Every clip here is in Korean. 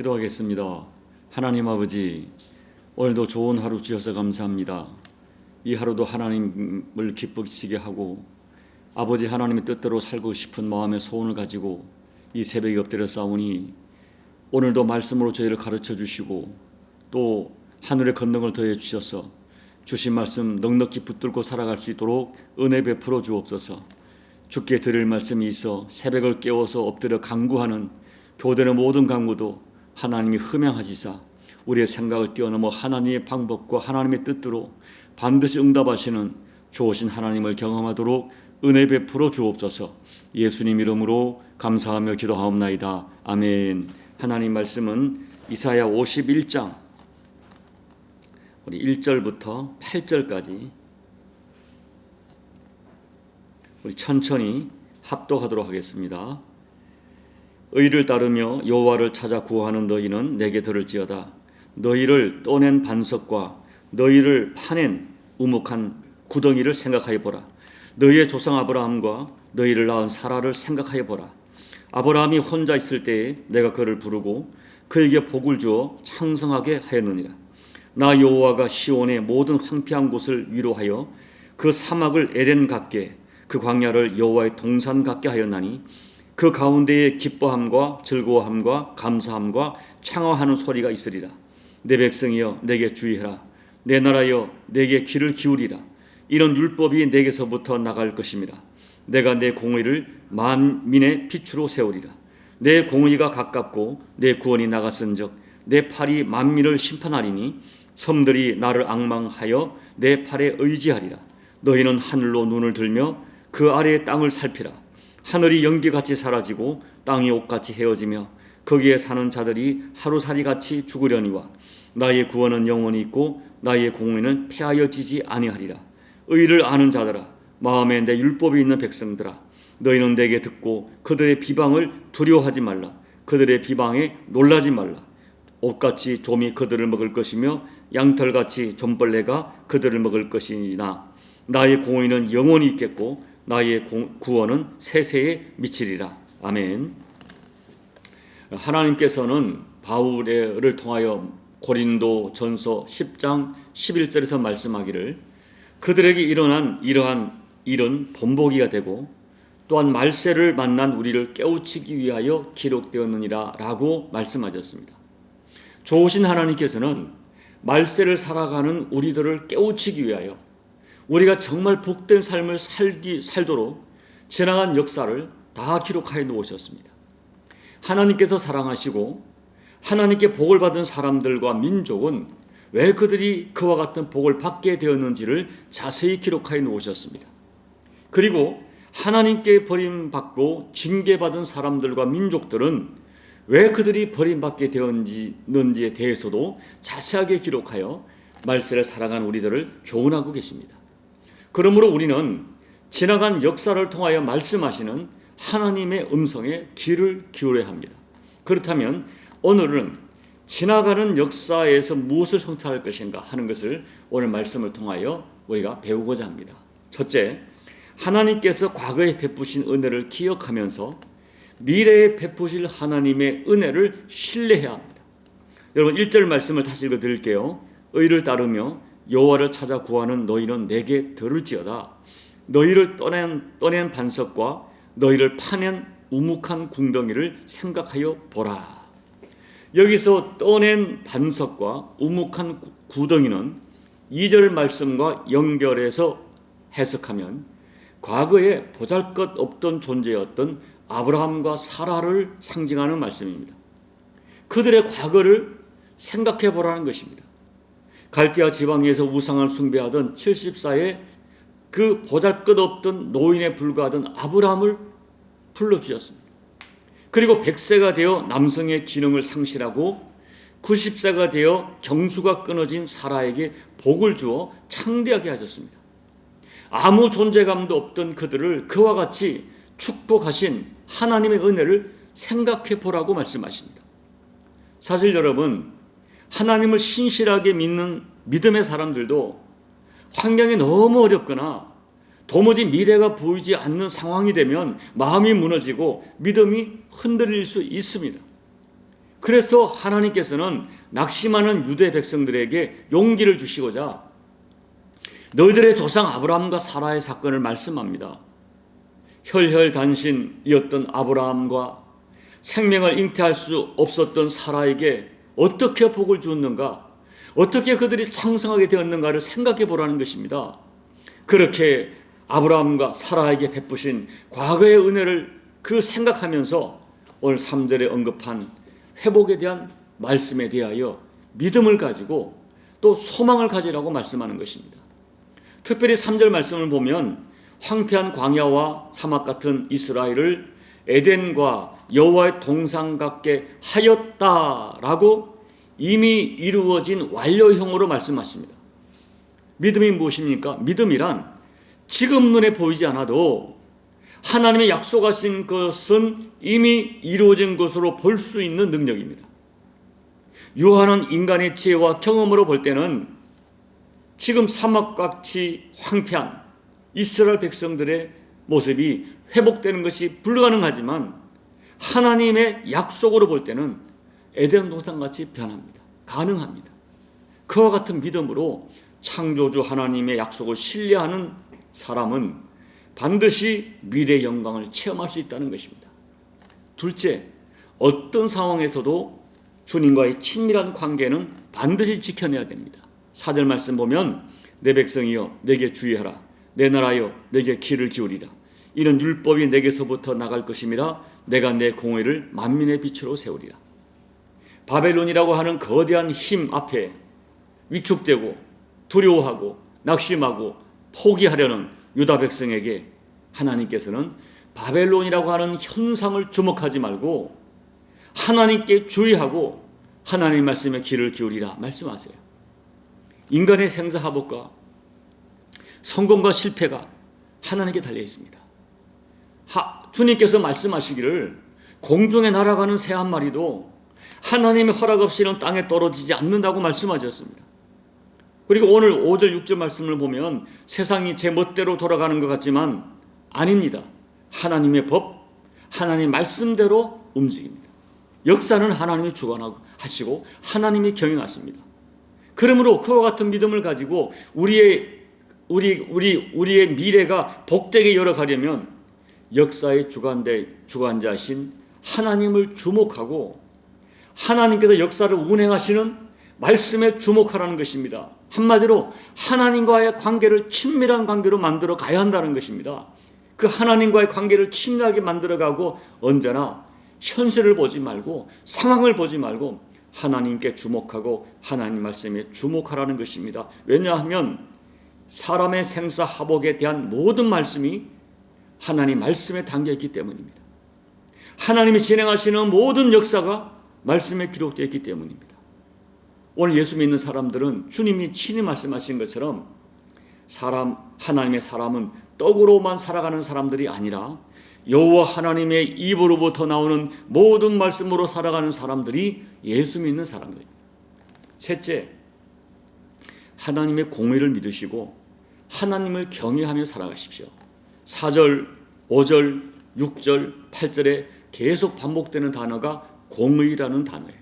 기도하겠습니다. 하나님 아버지, 오늘도 좋은 하루 주셔서 감사합니다. 이 하루도 하나님을 기쁘시게 하고 아버지 하나님의 뜻대로 살고 싶은 마음의 소원을 가지고 이 새벽에 엎드려 싸우니 오늘도 말씀으로 저희를 가르쳐 주시고 또 하늘의 건능을 더해 주셔서 주신 말씀 넉넉히 붙들고 살아갈 수 있도록 은혜 베풀어 주옵소서. 주께 드릴 말씀이 있어 새벽을 깨워서 엎드려 강구하는 교대의 모든 강구도 하나님이 흠양하시사 우리의 생각을 뛰어넘어 하나님의 방법과 하나님의 뜻대로 반드시 응답하시는 좋으신 하나님을 경험하도록 은혜 베풀어 주옵소서. 예수님 이름으로 감사하며 기도하옵나이다. 아멘. 하나님 말씀은 이사야 51장 우리 1절부터 8절까지 우리 천천히 합독하도록 하겠습니다. 의를 따르며 여호와를 찾아 구하는 너희는 내게 들을지어다. 너희를 떠낸 반석과 너희를 파낸 우묵한 구덩이를 생각하여 보라. 너희의 조상 아브라함과 너희를 낳은 사라를 생각하여 보라. 아브라함이 혼자 있을 때에 내가 그를 부르고 그에게 복을 주어 창성하게 하였느니라. 나 여호와가 시온의 모든 황폐한 곳을 위로하여 그 사막을 에덴 같게 그 광야를 여호와의 동산 같게 하였나니 그 가운데에 기뻐함과 즐거워함과 감사함과 창화하는 소리가 있으리라. 내 백성이여 내게 주의하라. 내 나라여 내게 귀를 기울이라. 이런 율법이 내게서부터 나갈 것입니다. 내가 내 공의를 만민의 빛으로 세우리라. 내 공의가 가깝고 내 구원이 나갔은즉 내 팔이 만민을 심판하리니 섬들이 나를 악망하여 내 팔에 의지하리라. 너희는 하늘로 눈을 들며 그 아래의 땅을 살피라. 하늘이 연기같이 사라지고 땅이 옷같이 헤어지며 거기에 사는 자들이 하루살이 같이 죽으려니와 나의 구원은 영원히 있고 나의 공의는 폐하여지지 아니하리라. 의를 아는 자들아 마음에 내 율법이 있는 백성들아 너희는 내게 듣고 그들의 비방을 두려워하지 말라. 그들의 비방에 놀라지 말라. 옷같이 좀이 그들을 먹을 것이며 양털같이 좀벌레가 그들을 먹을 것이나 나의 공의는 영원히 있겠고 나의 구원은 세세에 미치리라. 아멘. 하나님께서는 바울을 통하여 고린도 전서 10장 11절에서 말씀하기를 그들에게 일어난 이러한 일은 본보기가 되고 또한 말세를 만난 우리를 깨우치기 위하여 기록되었느니라 라고 말씀하셨습니다. 좋으신 하나님께서는 말세를 살아가는 우리들을 깨우치기 위하여 우리가 정말 복된 삶을 살기 살도록 지나간 역사를 다 기록하여 놓으셨습니다. 하나님께서 사랑하시고 하나님께 복을 받은 사람들과 민족은 왜 그들이 그와 같은 복을 받게 되었는지를 자세히 기록하여 놓으셨습니다. 그리고 하나님께 버림받고 징계받은 사람들과 민족들은 왜 그들이 버림받게 되었는지에 대해서도 자세하게 기록하여 말세를 살아간 우리들을 교훈하고 계십니다. 그러므로 우리는 지나간 역사를 통하여 말씀하시는 하나님의 음성에 귀를 기울여야 합니다. 그렇다면 오늘은 지나가는 역사에서 무엇을 성찰할 것인가 하는 것을 오늘 말씀을 통하여 우리가 배우고자 합니다. 첫째, 하나님께서 과거에 베푸신 은혜를 기억하면서 미래에 베푸실 하나님의 은혜를 신뢰해야 합니다. 여러분 1절 말씀을 다시 읽어 드릴게요. 의를 따르며 여호와를 찾아 구하는 너희는 내게 들을지어다. 너희를 떠낸 떠낸 반석과 너희를 파낸 우묵한 궁덩이를 생각하여 보라. 여기서 떠낸 반석과 우묵한 구덩이는 2절 말씀과 연결해서 해석하면 과거에 보잘것 없던 존재였던 아브라함과 사라를 상징하는 말씀입니다. 그들의 과거를 생각해 보라는 것입니다. 갈대아 지방에서 우상을 숭배하던 74의 그 보잘것없던 노인에 불과하던 아브라함을 불러주셨습니다. 그리고 100세가 되어 남성의 기능을 상실하고 90세가 되어 경수가 끊어진 사라에게 복을 주어 창대하게 하셨습니다. 아무 존재감도 없던 그들을 그와 같이 축복하신 하나님의 은혜를 생각해 보라고 말씀하십니다. 사실 여러분, 하나님을 신실하게 믿는 믿음의 사람들도 환경이 너무 어렵거나 도무지 미래가 보이지 않는 상황이 되면 마음이 무너지고 믿음이 흔들릴 수 있습니다. 그래서 하나님께서는 낙심하는 유대 백성들에게 용기를 주시고자 너희들의 조상 아브라함과 사라의 사건을 말씀합니다. 혈혈단신이었던 아브라함과 생명을 잉태할 수 없었던 사라에게 어떻게 복을 주었는가, 어떻게 그들이 창성하게 되었는가를 생각해 보라는 것입니다. 그렇게 아브라함과 사라에게 베푸신 과거의 은혜를 그 생각하면서 오늘 3절에 언급한 회복에 대한 말씀에 대하여 믿음을 가지고 또 소망을 가지라고 말씀하는 것입니다. 특별히 3절 말씀을 보면 황폐한 광야와 사막 같은 이스라엘을 에덴과 여호와의 동상 같게 하였다라고 이미 이루어진 완료형으로 말씀하십니다. 믿음이 무엇입니까? 믿음이란 지금 눈에 보이지 않아도 하나님의 약속하신 것은 이미 이루어진 것으로 볼 수 있는 능력입니다. 요한은 인간의 지혜와 경험으로 볼 때는 지금 사막같이 황폐한 이스라엘 백성들의 모습이 회복되는 것이 불가능하지만 하나님의 약속으로 볼 때는 에덴 동산같이 변합니다. 가능합니다. 그와 같은 믿음으로 창조주 하나님의 약속을 신뢰하는 사람은 반드시 미래 영광을 체험할 수 있다는 것입니다. 둘째, 어떤 상황에서도 주님과의 친밀한 관계는 반드시 지켜내야 됩니다. 사절 말씀 보면 내 백성이여 내게 주의하라 내 나라여 내게 귀를 기울이라 이는 율법이 내게서부터 나갈 것임이라 내가 내 공의를 만민의 빛으로 세우리라 바벨론이라고 하는 거대한 힘 앞에 위축되고 두려워하고 낙심하고 포기하려는 유다 백성에게 하나님께서는 바벨론이라고 하는 현상을 주목하지 말고 하나님께 주의하고 하나님 말씀에 귀를 기울이라 말씀하세요. 인간의 생사하복과 성공과 실패가 하나님께 달려 있습니다. 하, 주님께서 말씀하시기를 공중에 날아가는 새 한 마리도 하나님의 허락 없이는 땅에 떨어지지 않는다고 말씀하셨습니다. 그리고 오늘 5절 6절 말씀을 보면 세상이 제 멋대로 돌아가는 것 같지만 아닙니다. 하나님의 법, 하나님 말씀대로 움직입니다. 역사는 하나님이 주관하시고 하나님이 경영하십니다. 그러므로 그와 같은 믿음을 가지고 우리의 우리 우리 우리의 미래가 복되게 열어가려면 역사의 주관대 주관자신 하나님을 주목하고 하나님께서 역사를 운행하시는 말씀에 주목하라는 것입니다. 한마디로 하나님과의 관계를 친밀한 관계로 만들어 가야 한다는 것입니다. 그 하나님과의 관계를 친밀하게 만들어 가고 언제나 현실을 보지 말고 상황을 보지 말고 하나님께 주목하고 하나님 말씀에 주목하라는 것입니다. 왜냐하면 사람의 생사 하복에 대한 모든 말씀이 하나님 말씀에 담겨 있기 때문입니다. 하나님이 진행하시는 모든 역사가 말씀에 기록되어 있기 때문입니다. 오늘 예수 믿는 사람들은 주님이 친히 말씀하신 것처럼 사람 하나님의 사람은 떡으로만 살아가는 사람들이 아니라 여호와 하나님의 입으로부터 나오는 모든 말씀으로 살아가는 사람들이 예수 믿는 사람들입니다. 셋째, 하나님의 공의를 믿으시고 하나님을 경외하며 살아가십시오. 4절, 5절, 6절, 8절에 계속 반복되는 단어가 공의라는 단어예요.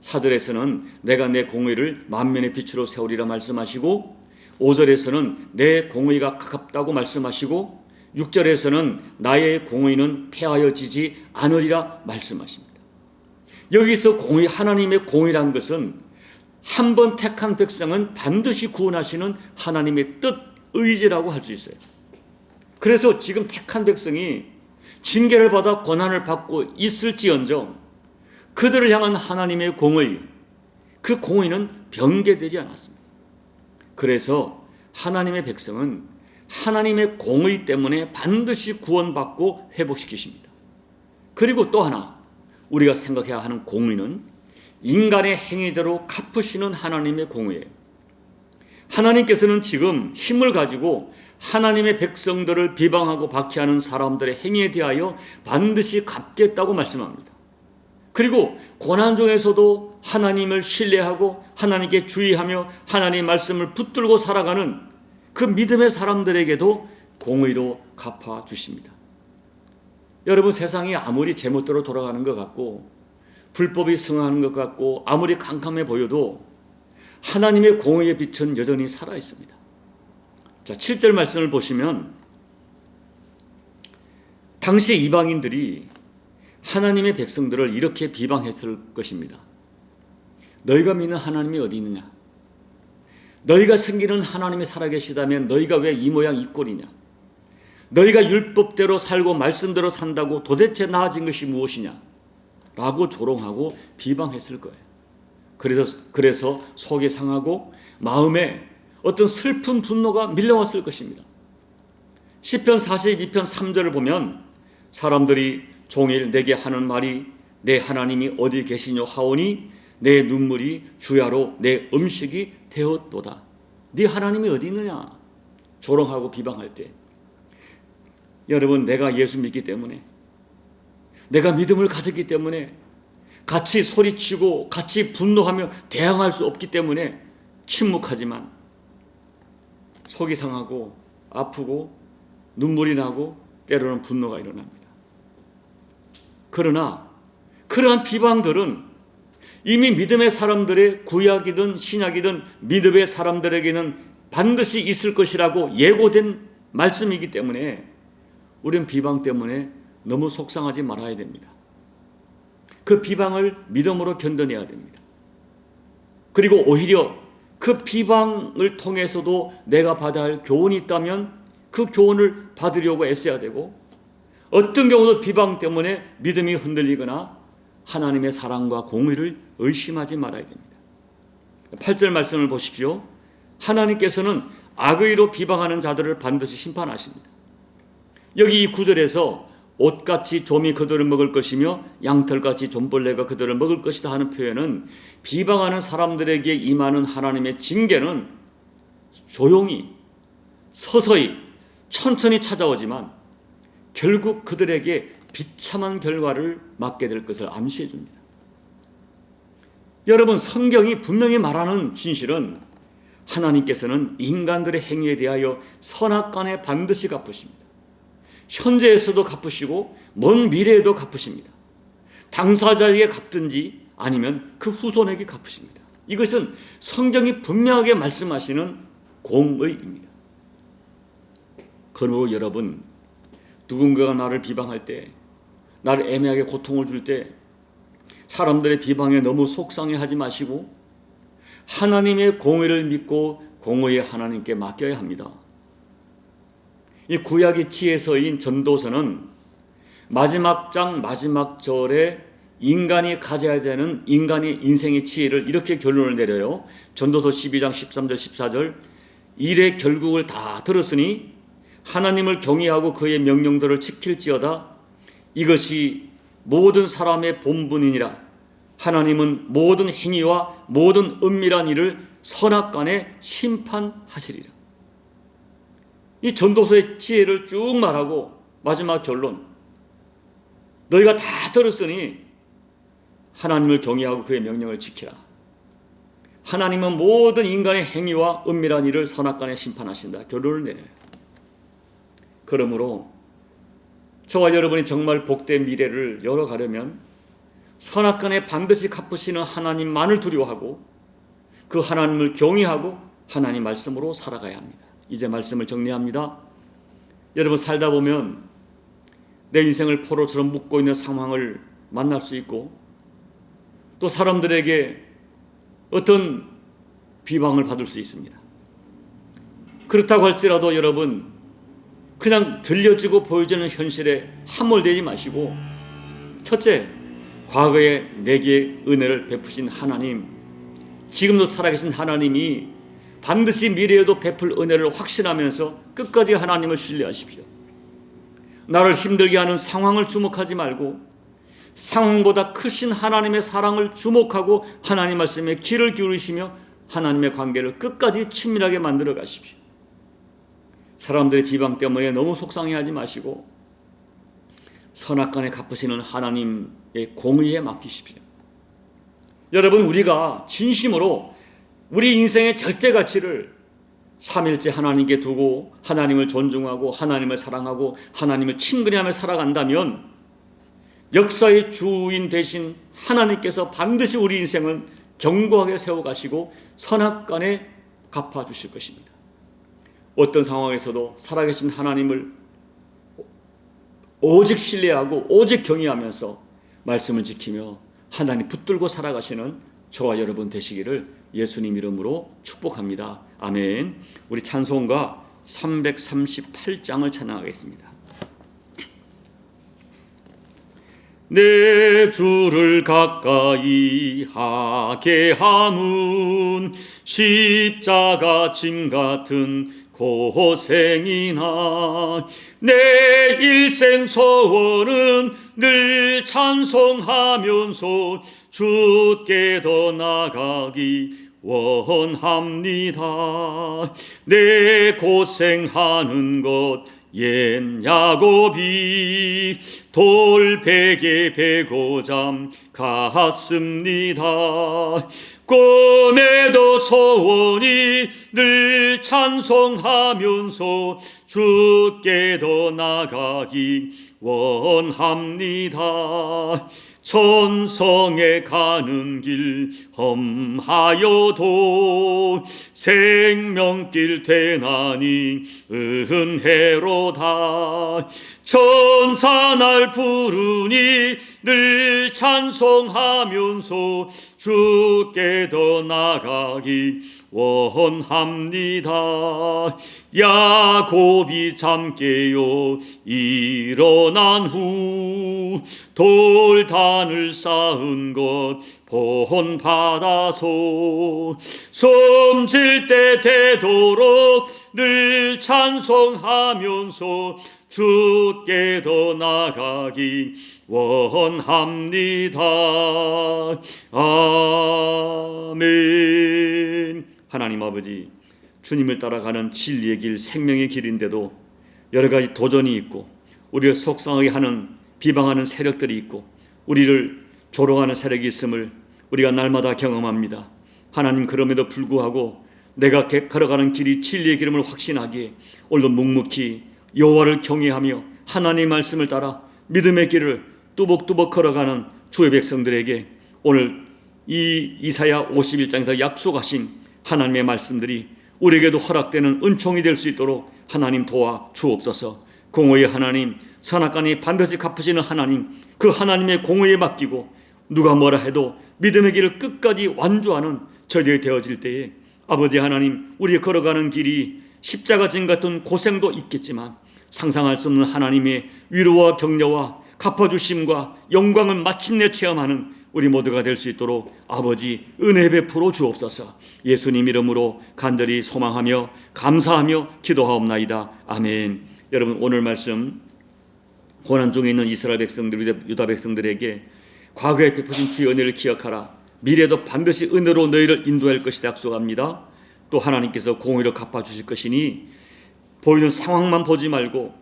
4절에서는 내가 내 공의를 만면의 빛으로 세우리라 말씀하시고 5절에서는 내 공의가 가깝다고 말씀하시고 6절에서는 나의 공의는 폐하여지지 않으리라 말씀하십니다. 여기서 공의 하나님의 공의란 것은 한 번 택한 백성은 반드시 구원하시는 하나님의 뜻 의지라고 할 수 있어요. 그래서 지금 택한 백성이 징계를 받아 고난을 받고 있을지언정 그들을 향한 하나님의 공의 그 공의는 변개되지 않았습니다. 그래서 하나님의 백성은 하나님의 공의 때문에 반드시 구원받고 회복시키십니다. 그리고 또 하나 우리가 생각해야 하는 공의는 인간의 행위대로 갚으시는 하나님의 공의예요. 하나님께서는 지금 힘을 가지고 하나님의 백성들을 비방하고 박해하는 사람들의 행위에 대하여 반드시 갚겠다고 말씀합니다. 그리고 고난 중에서도 하나님을 신뢰하고 하나님께 주의하며 하나님 말씀을 붙들고 살아가는 그 믿음의 사람들에게도 공의로 갚아 주십니다. 여러분 세상이 아무리 제멋대로 돌아가는 것 같고 불법이 승하는 것 같고 아무리 캄캄해 보여도 하나님의 공의의 빛은 여전히 살아 있습니다. 자, 7절 말씀을 보시면 당시 이방인들이 하나님의 백성들을 이렇게 비방했을 것입니다. 너희가 믿는 하나님이 어디 있느냐? 너희가 섬기는 하나님이 살아계시다면 너희가 왜 이 모양 이 꼴이냐? 너희가 율법대로 살고 말씀대로 산다고 도대체 나아진 것이 무엇이냐? 라고 조롱하고 비방했을 거예요. 그래서, 그래서 속이 상하고 마음에 어떤 슬픈 분노가 밀려왔을 것입니다. 10편 42편 3절을 보면 사람들이 종일 내게 하는 말이 내 하나님이 어디 계시뇨 하오니 내 눈물이 주야로 내 음식이 되었도다. 네 하나님이 어디 있느냐? 조롱하고 비방할 때 여러분 내가 예수 믿기 때문에 내가 믿음을 가졌기 때문에 같이 소리치고 같이 분노하며 대항할 수 없기 때문에 침묵하지만 속이 상하고 아프고 눈물이 나고 때로는 분노가 일어납니다. 그러나 그러한 비방들은 이미 믿음의 사람들의 구약이든 신약이든 믿음의 사람들에게는 반드시 있을 것이라고 예고된 말씀이기 때문에 우리는 비방 때문에 너무 속상하지 말아야 됩니다. 그 비방을 믿음으로 견뎌내야 됩니다. 그리고 오히려 그 비방을 통해서도 내가 받아야 할 교훈이 있다면 그 교훈을 받으려고 애써야 되고 어떤 경우도 비방 때문에 믿음이 흔들리거나 하나님의 사랑과 공의를 의심하지 말아야 됩니다. 8절 말씀을 보십시오. 하나님께서는 악의로 비방하는 자들을 반드시 심판하십니다. 여기 이 구절에서 옷같이 좀이 그들을 먹을 것이며 양털같이 좀벌레가 그들을 먹을 것이다 하는 표현은 비방하는 사람들에게 임하는 하나님의 징계는 조용히 서서히 천천히 찾아오지만 결국 그들에게 비참한 결과를 맞게 될 것을 암시해 줍니다. 여러분 성경이 분명히 말하는 진실은 하나님께서는 인간들의 행위에 대하여 선악 간에 반드시 갚으십니다. 현재에서도 갚으시고 먼 미래에도 갚으십니다. 당사자에게 갚든지 아니면 그 후손에게 갚으십니다. 이것은 성경이 분명하게 말씀하시는 공의입니다. 그러므로 여러분 누군가가 나를 비방할 때 나를 애매하게 고통을 줄 때 사람들의 비방에 너무 속상해하지 마시고 하나님의 공의를 믿고 공의의 하나님께 맡겨야 합니다. 이 구약의 지혜서인 전도서는 마지막 장 마지막 절에 인간이 가져야 되는 인간의 인생의 지혜를 이렇게 결론을 내려요. 전도서 12장 13절 14절 일의 결국을 다 들었으니 하나님을 경외하고 그의 명령들을 지킬지어다. 이것이 모든 사람의 본분이니라. 하나님은 모든 행위와 모든 은밀한 일을 선악간에 심판하시리라 이 전도서의 지혜를 쭉 말하고 마지막 결론 너희가 다 들었으니 하나님을 경외하고 그의 명령을 지키라. 하나님은 모든 인간의 행위와 은밀한 일을 선악간에 심판하신다. 결론을 내려요. 그러므로 저와 여러분이 정말 복된 미래를 열어가려면 선악간에 반드시 갚으시는 하나님만을 두려워하고 그 하나님을 경외하고 하나님 말씀으로 살아가야 합니다. 이제 말씀을 정리합니다. 여러분 살다 보면 내 인생을 포로처럼 묶고 있는 상황을 만날 수 있고 또 사람들에게 어떤 비방을 받을 수 있습니다. 그렇다고 할지라도 여러분 그냥 들려지고 보여지는 현실에 함몰되지 마시고 첫째 과거에 내게 은혜를 베푸신 하나님 지금도 살아계신 하나님이 반드시 미래에도 베풀 은혜를 확신하면서 끝까지 하나님을 신뢰하십시오. 나를 힘들게 하는 상황을 주목하지 말고 상황보다 크신 하나님의 사랑을 주목하고 하나님 말씀에 귀를 기울이시며 하나님의 관계를 끝까지 친밀하게 만들어 가십시오. 사람들의 비방 때문에 너무 속상해하지 마시고 선악간에 갚으시는 하나님의 공의에 맡기십시오. 여러분 우리가 진심으로 우리 인생의 절대 가치를 삼일째 하나님께 두고 하나님을 존중하고 하나님을 사랑하고 하나님을 친근히 하며 살아간다면 역사의 주인 대신 하나님께서 반드시 우리 인생은 견고하게 세워가시고 선악간에 갚아주실 것입니다. 어떤 상황에서도 살아계신 하나님을 오직 신뢰하고 오직 경외하면서 말씀을 지키며 하나님 붙들고 살아가시는 저와 여러분 되시기를 예수님 이름으로 축복합니다. 아멘. 우리 찬송가 338장을 찬양하겠습니다. 내 주를 가까이 하게 함은 십자가 짐 같은 고생이나 내 일생 소원은 늘 찬송하면서 주께 더 나가기 원합니다. 내 고생하는 것 옛 야곱이 돌베개 베고 잠 갔습니다. 꿈에도 소원이 늘 찬송하면서 주께 더 나가기 원합니다. 천성에 가는 길 험하여도 생명길 되나니 은혜로다. 천사 날 부르니 늘 찬송하면서 주께 더 나가기 원합니다 야곱이 잠깨요 일어난 후 돌단을 쌓은 것 본받아서 숨질 때 되도록 늘 찬송하면서 주께 더 나가기 원합니다. 아멘. 하나님 아버지, 주님을 따라가는 진리의 길, 생명의 길인데도 여러 가지 도전이 있고 우리를 속상하게 하는 비방하는 세력들이 있고 우리를 조롱하는 세력이 있음을 우리가 날마다 경험합니다. 하나님 그럼에도 불구하고 내가 걸어가는 길이 진리의 길임을 확신하기에 오늘도 묵묵히 여호와를 경외하며 하나님의 말씀을 따라 믿음의 길을 뚜벅뚜벅 걸어가는 주의 백성들에게 오늘 이 이사야 51장에서 약속하신 하나님의 말씀들이 우리에게도 허락되는 은총이 될 수 있도록 하나님 도와 주옵소서. 공의의 하나님, 선악간에 반드시 갚으시는 하나님, 그 하나님의 공의에 맡기고 누가 뭐라 해도 믿음의 길을 끝까지 완주하는 저희들이 되어질 때에 아버지 하나님, 우리 걸어가는 길이 십자가 진 같은 고생도 있겠지만 상상할 수 없는 하나님의 위로와 격려와 갚아주심과 영광을 마침내 체험하는 우리 모두가 될 수 있도록 아버지 은혜 베풀어 주옵소서. 예수님 이름으로 간절히 소망하며 감사하며 기도하옵나이다. 아멘. 여러분 오늘 말씀 고난 중에 있는 이스라엘 백성들 유다 백성들에게 과거에 베푸신 주의 은혜를 기억하라. 미래도 반드시 은혜로 너희를 인도할 것이다 약속합니다. 또 하나님께서 공의를 갚아 주실 것이니 보이는 상황만 보지 말고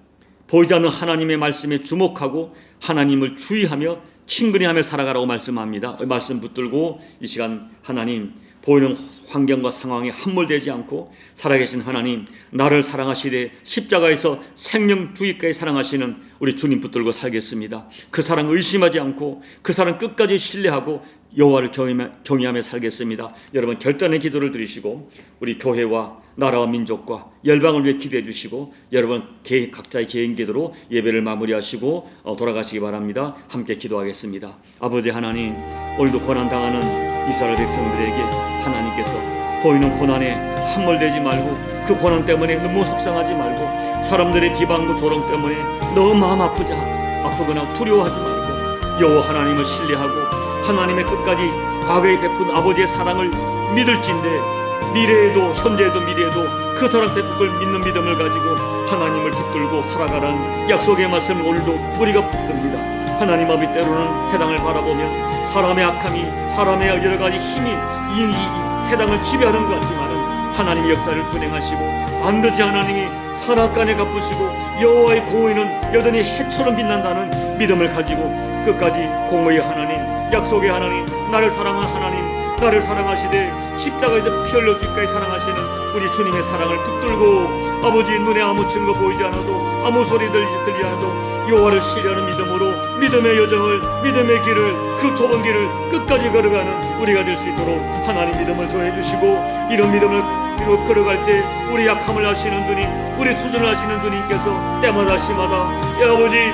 보이지 않는 하나님의 말씀에 주목하고 하나님을 주의하며 친근히 하며 살아가라고 말씀합니다. 말씀 붙들고 이 시간 하나님 보이는 환경과 상황에 함몰되지 않고 살아계신 하나님 나를 사랑하시되 십자가에서 생명 주기까지 사랑하시는 우리 주님 붙들고 살겠습니다. 그 사랑 의심하지 않고 그 사랑 끝까지 신뢰하고 여호와를 경외하며 살겠습니다. 여러분 결단의 기도를 드리시고 우리 교회와 나라와 민족과 열방을 위해 기도해 주시고 여러분 각자의 개인 기도로 예배를 마무리하시고 어, 돌아가시기 바랍니다. 함께 기도하겠습니다. 아버지 하나님 오늘도 고난 당하는 이스라엘 백성들에게 하나님께서 보이는 고난에 함몰되지 말고 그 고난 때문에 너무 속상하지 말고 사람들의 비방과 조롱 때문에 너무 마음 아프지 아프거나 두려워하지 말고 여호와 하나님을 신뢰하고 하나님의 끝까지 과거에 베푼 아버지의 사랑을 믿을진데 미래에도 현재에도 미래에도 그 베푼 걸 믿는 믿음을 가지고 하나님을 붙들고 살아가는 약속의 말씀 오늘도 우리가 붙듭니다. 하나님 아버지 때로는 세상을 바라보면 사람의 악함이 사람의 여러 가지 힘이 이, 이 세상을 지배하는 것 같지만은 하나님의 역사를 준행하시고 반드시 하나님이 선악간에 갚으시고 여호와의 공의는 여전히 해처럼 빛난다는 믿음을 가지고 끝까지 공의의 하나님 약속의 하나님 나를 사랑하는 하나님 나를 사랑하시되 십자가에서 피 흘려 주기까지 사랑하시는 우리 주님의 사랑을 붙들고 아버지 눈에 아무 증거 보이지 않아도 아무 소리 들리지 않아도 여호와를 신뢰하는 믿음으로 믿음의 여정을 믿음의 길을 그 좁은 길을 끝까지 걸어가는 우리가 될 수 있도록 하나님 믿음을 더해 주시고 이런 믿음을 뒤로 걸어갈 때 우리 약함을 아시는 주님 우리 수준을 아시는 주님께서 때마다 시마다 이 아버지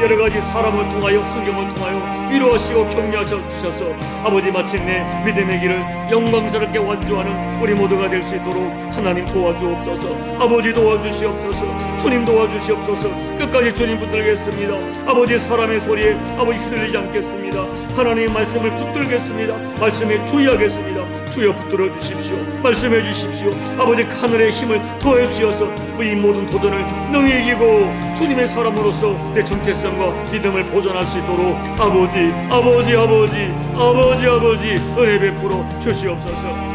여러 가지 사람을 통하여 환경을 통하여 위로하시고 격려하셔서 아버지 마침내 믿음의 길을 영광스럽게 완주하는 우리 모두가 될 수 있도록 하나님 도와주옵소서. 아버지 도와주시옵소서 주님 도와주시옵소서. 끝까지 주님 붙들겠습니다. 아버지 사람의 소리에 아버지 휘둘리지 않겠습니다. 하나님 말씀을 붙들겠습니다. 말씀에 주의하겠습니다. 주여 붙들어 주십시오. 말씀해 주십시오. 아버지 하늘의 힘을 더해 주셔서 우리 모든 도전을 능히 이기고 주님의 사람으로서 내 정체성과 믿음을 보존할 수 있도록 아버지 아버지 아버지 아버지 아버지 은혜 베풀어 주시옵소서